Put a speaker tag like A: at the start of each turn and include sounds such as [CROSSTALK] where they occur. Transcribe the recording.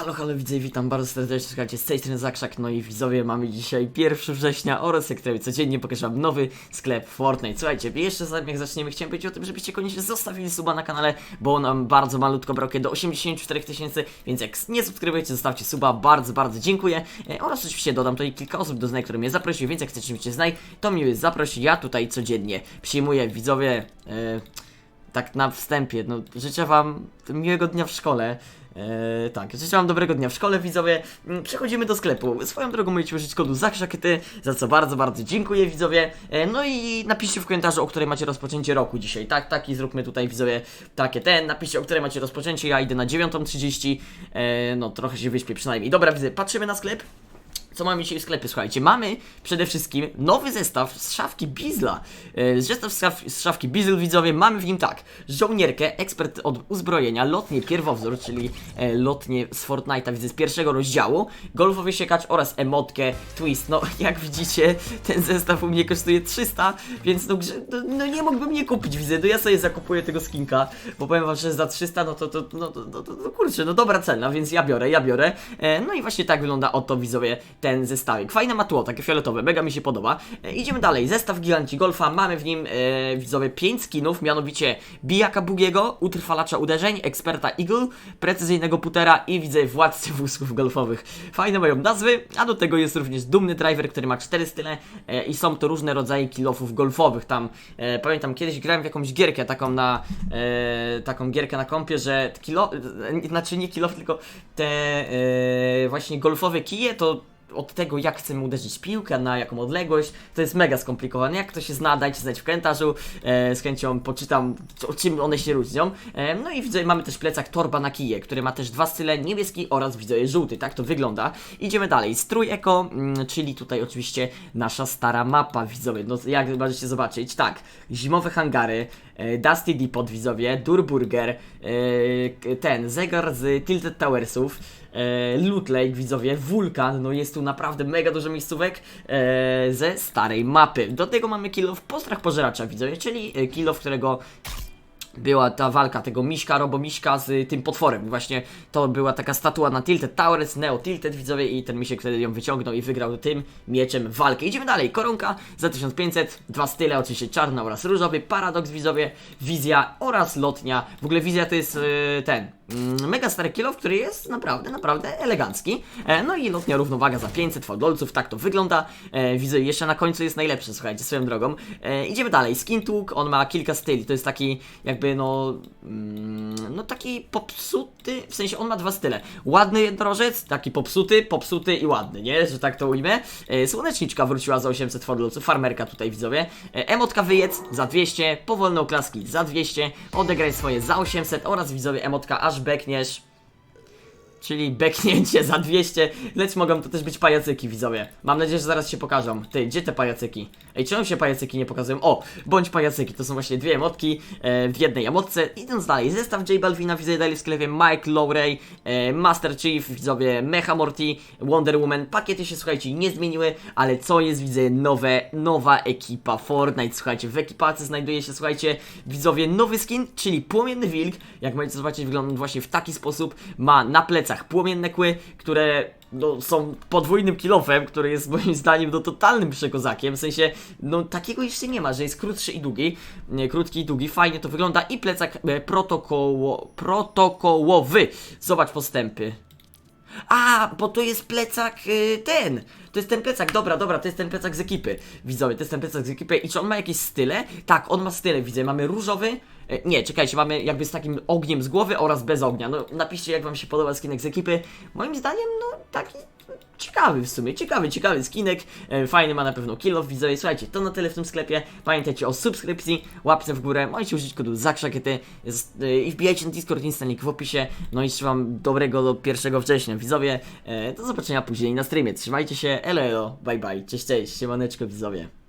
A: Halo, halo widzowie, witam bardzo serdecznie, słuchajcie, z tej strony Zakrzak, no i widzowie, mamy dzisiaj 1 września oraz jak tutaj codziennie pokażę nowy sklep Fortnite. Słuchajcie, jeszcze zanim jak zaczniemy, chciałem powiedzieć o tym, żebyście koniecznie zostawili suba na kanale, bo nam bardzo malutko brakuje do 84 tysięcy, więc jak nie subskrybujecie, zostawcie suba, bardzo, bardzo dziękuję. E, oraz oczywiście dodam tutaj kilka osób do znaj, które mnie zaprosiły, więc jak chcecie mieć znaj, to miły zaprosi, ja tutaj codziennie przyjmuję widzowie... E, tak na wstępie, no życzę wam miłego dnia w szkole. Eee, tak, życzę wam dobrego dnia w szkole, widzowie. Mm, Przechodzimy do sklepu. Swoją drogą możecie użyć kodu ZAKRZAKETY, za co bardzo, bardzo dziękuję, widzowie. E, no i napiszcie w komentarzu, o której macie rozpoczęcie roku dzisiaj. Tak, tak i zróbmy tutaj, widzowie, takie ten. Napiszcie, o której macie rozpoczęcie. Ja idę na 9.30. E, no, trochę się wyśpię przynajmniej. Dobra, widzę, patrzymy na sklep. Co mamy dzisiaj w sklepie? Słuchajcie, mamy przede wszystkim nowy zestaw z szafki Bizla. E, Zestaw z, szaf, z szafki Bizl, widzowie, mamy w nim tak, żołnierkę, ekspert od uzbrojenia, lotnie pierwowzór, czyli e, lotnie z Fortnite'a, widzę, z pierwszego rozdziału, golfowy siekacz oraz emotkę Twist. No, [LAUGHS] jak widzicie, ten zestaw u mnie kosztuje 300, więc no, no, no nie mógłbym nie kupić, widzę, no ja sobie zakupuję tego skinka, bo powiem wam, że za 300, no to, to, no, to, to, to, no kurczę, no dobra cena, więc ja biorę, ja biorę. E, no i właśnie tak wygląda oto, widzowie, ten zestawik. Fajne ma tło, takie fioletowe, mega mi się podoba. E, idziemy dalej, zestaw Giganci Golfa, mamy w nim, e, widzowie, 5 skinów, mianowicie bijaka Bugiego, utrwalacza uderzeń, eksperta Eagle, precyzyjnego putera i widzę władcy wózków golfowych. Fajne mają nazwy, a do tego jest również dumny driver, który ma 4 style e, i są to różne rodzaje kilofów golfowych. Tam, e, pamiętam, kiedyś grałem w jakąś gierkę taką na, e, taką gierkę na kompie, że kilo, e, znaczy nie kilof, tylko te e, właśnie golfowe kije to od tego, jak chcemy uderzyć piłkę, na jaką odległość, to jest mega skomplikowane. Jak to się zna, dajcie znać w komentarzu. E, z chęcią poczytam, co, czym one się różnią. E, no i widzę, mamy też plecak torba na kije, który ma też dwa style, niebieski oraz widzę żółty. Tak to wygląda. Idziemy dalej. Strój eko, mm, czyli tutaj oczywiście nasza stara mapa, widzowie. No jak możecie zobaczyć, tak, zimowe hangary, Dusty Depot, widzowie, Durburger, e, ten zegar z Tilted Towersów, e, Loot Lake, widzowie, wulkan, no jest tu naprawdę mega dużo miejscówek e, ze starej mapy. Do tego mamy kilo w postrach pożeracza, widzowie, czyli e, kilo, w którego była ta walka tego miśka, robomiśka z tym potworem. Właśnie to była taka statua na Tilted Towers, Neo Tilted widzowie i ten misiek wtedy ją wyciągnął i wygrał tym mieczem walkę. Idziemy dalej, koronka za 1500, dwa style, oczywiście czarny oraz różowy, paradoks widzowie, wizja oraz lotnia. W ogóle wizja to jest e, ten, mm, mega stary kilof, który jest naprawdę, naprawdę elegancki. E, no i lotnia równowaga za 500 faldolców, tak to wygląda. E, widzę, jeszcze na końcu jest najlepszy, słuchajcie, swoją drogą. E, idziemy dalej, skin tłuk, on ma kilka styli, to jest taki jakby no, mm, no taki popsuty, w sensie on ma dwa style. Ładny jednorożec, taki popsuty, popsuty i ładny, nie? Że tak to ujmę. E, słoneczniczka wróciła za 800 faldolców, farmerka tutaj widzowie. E, emotka wyjedz za 200, powolne oklaski za 200, odegraj swoje za 800 oraz widzowie emotka aż bekniesz Czyli beknięcie za 200, lecz mogą to też być pajacyki, widzowie. Mam nadzieję, że zaraz się pokażą. Ty, gdzie te pajacyki? Ej, czemu się pajacyki nie pokazują? O, bądź pajacyki, to są właśnie dwie emotki e, w jednej emotce. Idąc dalej, zestaw J Balvina, widzę dalej w sklepie Mike Lowray, e, Master Chief, widzowie Mecha Morty, Wonder Woman. Pakiety się, słuchajcie, nie zmieniły, ale co jest, widzę, nowe, nowa ekipa Fortnite, słuchajcie. W ekipace znajduje się, słuchajcie, widzowie, nowy skin, czyli Płomienny Wilk. Jak możecie zobaczyć, wygląda właśnie w taki sposób. Ma na plecach płomienne kły, które no, są podwójnym kilofem, który jest moim zdaniem no, totalnym przekozakiem. W sensie, no takiego jeszcze nie ma, że jest krótszy i długi. Nie, krótki i długi, fajnie to wygląda. I plecak e, protokoło, protokołowy. Zobacz postępy. A, bo to jest plecak y, ten. To jest ten plecak, dobra, dobra, to jest ten plecak z ekipy. Widzowie, to jest ten plecak z ekipy. I czy on ma jakieś style? Tak, on ma style, widzę. Mamy różowy. E, Nie, czekajcie, mamy jakby z takim ogniem z głowy oraz bez ognia. No, napiszcie, jak wam się podoba skinek z ekipy. Moim zdaniem, no, taki ciekawy w sumie, ciekawy, ciekawy skinek. E, Fajny ma na pewno kill widzowie. Słuchajcie, to na tyle w tym sklepie. Pamiętajcie o subskrypcji, łapce w górę. Możecie użyć kodu ZAKRZAKIETY e, i wbijajcie na Discord, Insta, link w opisie. No i życzę wam dobrego do 1 września, widzowie. Do zobaczenia później na streamie. Trzymajcie się, elo, elo, bye bye, cześć, cześć, siemaneczko, widzowie.